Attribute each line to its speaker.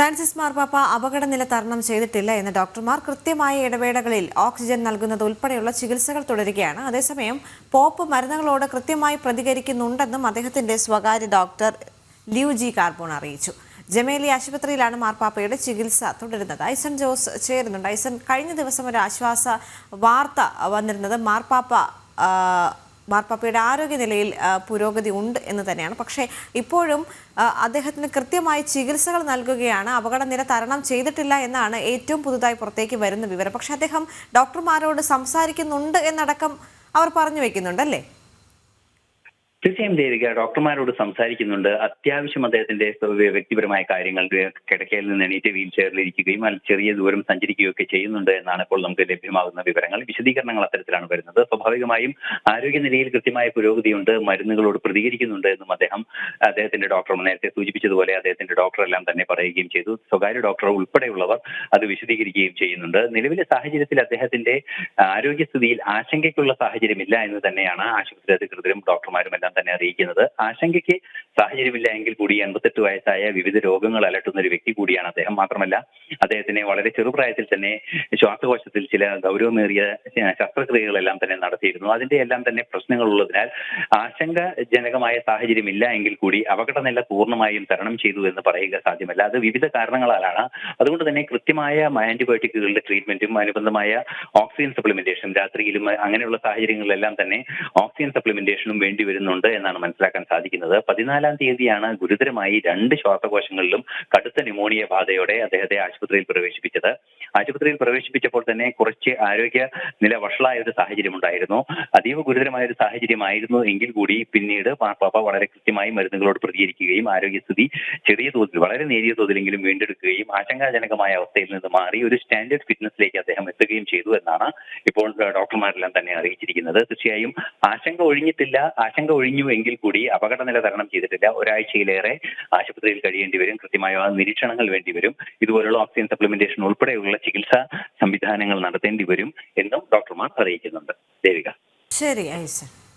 Speaker 1: Francis മാർപ്പാപ്പ അപകടനില തരണം ചെയ്തിട്ടില്ല എന്ന് ഡോക്ടർമാർ കൃത്യമായ ഇടവേളകളിൽ ഓക്സിജൻ നൽകുന്നത് ഉൾപ്പെടെയുള്ള ചികിത്സകൾ തുടരുകയാണ്. അതേസമയം പോപ്പ് മരുന്നുകളോട് കൃത്യമായി പ്രതികരിക്കുന്നുണ്ടെന്നും അദ്ദേഹത്തിന്റെ സ്വകാര്യ ഡോക്ടർ ലിയു ജി കാർബോൺ അറിയിച്ചു. ജമേലി ആശുപത്രിയിലാണ് മാർപ്പാപ്പയുടെ ചികിത്സ തുടരുന്നത്. ഐസൺ ജോസ് ചേരുന്നുണ്ട്. ഐസൺ കഴിഞ്ഞ ദിവസം ഒരു ആശ്വാസ വാർത്ത വന്നിരുന്നത് മാർപ്പാപ്പ മാർപ്പാപ്പയുടെ ആരോഗ്യനിലയിൽ പുരോഗതി ഉണ്ട് എന്ന് തന്നെയാണ്. പക്ഷേ ഇപ്പോഴും അദ്ദേഹത്തിന് കൃത്യമായി ചികിത്സകൾ നൽകുകയാണ്. അപകടനില തരണം ചെയ്തിട്ടില്ല എന്നാണ് ഏറ്റവും പുതുതായി പുറത്തേക്ക് വരുന്ന വിവരം. പക്ഷേ അദ്ദേഹം ഡോക്ടർമാരോട് സംസാരിക്കുന്നുണ്ട് എന്നടക്കം അവർ പറഞ്ഞു വെക്കുന്നുണ്ടല്ലേ
Speaker 2: തീർച്ചയായും ദേവിക ഡോക്ടർമാരോട് സംസാരിക്കുന്നുണ്ട്. അത്യാവശ്യം അദ്ദേഹത്തിന്റെ വ്യ- വ്യക്തിപരമായ കാര്യങ്ങൾ കിടക്കയിൽ നിന്ന് എണീറ്റ് വീൽ ചെയറിൽ ഇരിക്കുകയും ചെറിയ ദൂരം സഞ്ചരിക്കുകയും ഒക്കെ ചെയ്യുന്നുണ്ട് എന്നാണ് ഇപ്പോൾ നമുക്ക് ലഭ്യമാകുന്ന വിവരങ്ങൾ. വിശദീകരണങ്ങൾ അത്തരത്തിലാണ് വരുന്നത്. സ്വാഭാവികമായും ആരോഗ്യനിലയിൽ കൃത്യമായ പുരോഗതിയുണ്ട്. മരുന്നുകളോട് പ്രതികരിക്കുന്നുണ്ട് എന്നും അദ്ദേഹം അദ്ദേഹത്തിന്റെ ഡോക്ടർ നേരത്തെ സൂചിപ്പിച്ചതുപോലെ അദ്ദേഹത്തിന്റെ ഡോക്ടർ എല്ലാം തന്നെ പറയുകയും ചെയ്തു. സ്വകാര്യ ഡോക്ടർ ഉൾപ്പെടെയുള്ളവർ അത് വിശദീകരിക്കുകയും ചെയ്യുന്നുണ്ട്. നിലവിലെ സാഹചര്യത്തിൽ അദ്ദേഹത്തിന്റെ ആരോഗ്യസ്ഥിതിയിൽ ആശങ്കയ്ക്കുള്ള സാഹചര്യമില്ല എന്ന് തന്നെയാണ് ആശുപത്രി അധികൃതരും ഡോക്ടർമാരും എല്ലാം തന്നെ അറിയിക്കുന്നത്. ആശങ്കയ്ക്ക് സാഹചര്യമില്ല എങ്കിൽ കൂടി എൺപത്തെട്ട് വയസ്സായ വിവിധ രോഗങ്ങൾ അലട്ടുന്ന ഒരു വ്യക്തി കൂടിയാണ് അദ്ദേഹം. മാത്രമല്ല അദ്ദേഹത്തിന് വളരെ ചെറുപ്രായത്തിൽ തന്നെ ശ്വാസകോശത്തിൽ ചില ഗൗരവമേറിയ ശസ്ത്രക്രിയകളെല്ലാം തന്നെ നടത്തിയിരുന്നു. അതിന്റെ എല്ലാം തന്നെ പ്രശ്നങ്ങൾ ഉള്ളതിനാൽ ആശങ്കജനകമായ സാഹചര്യമില്ല എങ്കിൽ കൂടി അപകടനില പൂർണമായും തരണം ചെയ്തു എന്ന് പറയുക സാധ്യമല്ല. അത് വിവിധ കാരണങ്ങളാലാണ്. അതുകൊണ്ട് തന്നെ കൃത്യമായ ആന്റിബയോട്ടിക്കുകളുടെ ട്രീറ്റ്മെന്റും അനുബന്ധമായ ഓക്സിജൻ സപ്ലിമെന്റേഷൻ രാത്രിയിലും അങ്ങനെയുള്ള സാഹചര്യങ്ങളിലെല്ലാം തന്നെ ഓക്സിജൻ സപ്ലിമെന്റേഷനും വേണ്ടി വരുന്നുണ്ട് എന്നാണ് മനസ്സിലാക്കാൻ സാധിക്കുന്നത്. പതിനാലാം തീയതിയാണ് ഗുരുതരമായി രണ്ട് ശ്വാസകോശങ്ങളിലും കടുത്ത ന്യൂമോണിയ ബാധയോടെ അദ്ദേഹത്തെ ആശുപത്രിയിൽ പ്രവേശിപ്പിച്ചത്. ആശുപത്രിയിൽ പ്രവേശിപ്പിച്ചപ്പോൾ തന്നെ കുറച്ച് ആരോഗ്യ നില വഷളായ ഒരു സാഹചര്യം ഉണ്ടായിരുന്നു. അതീവ ഗുരുതരമായ ഒരു സാഹചര്യമായിരുന്നു എങ്കിൽ കൂടി പിന്നീട് മാർപ്പാപ്പ വളരെ കൃത്യമായി മരുന്നുകളോട് പ്രതികരിക്കുകയും ആരോഗ്യസ്ഥിതി ചെറിയ തോതിൽ വളരെ നേരിയ തോതിലെങ്കിലും വീണ്ടെടുക്കുകയും ആശങ്കാജനകമായ അവസ്ഥയിൽ നിന്ന് മാറി ഒരു സ്റ്റാൻഡേർഡ് ഫിറ്റ്നസിലേക്ക് അദ്ദേഹം എത്തുകയും ചെയ്തു എന്നാണ് ഇപ്പോൾ ഡോക്ടർമാരെല്ലാം തന്നെ അറിയിച്ചിരിക്കുന്നത്. തീർച്ചയായും ആശങ്ക ഒഴിഞ്ഞിട്ടില്ല. ആശങ്ക ഒഴിഞ്ഞു എങ്കിൽ കൂടി അപകട നില തരണം ചെയ്തിട്ടില്ല. ഒരാഴ്ചയിലേറെ ആശുപത്രിയിൽ കഴിയേണ്ടി വരും. കൃത്യമായ നിരീക്ഷണങ്ങൾ വേണ്ടി വരും. ഇതുപോലുള്ള ഓക്സിജൻ സപ്ലിമെന്റേഷൻ ഉൾപ്പെടെയുള്ള ചികിത്സാ സംവിധാനങ്ങൾ നടത്തേണ്ടി വരും എന്നും ഡോക്ടർമാർ അറിയിക്കുന്നുണ്ട്. ദേവിക.
Speaker 1: ശരി ഐസൺ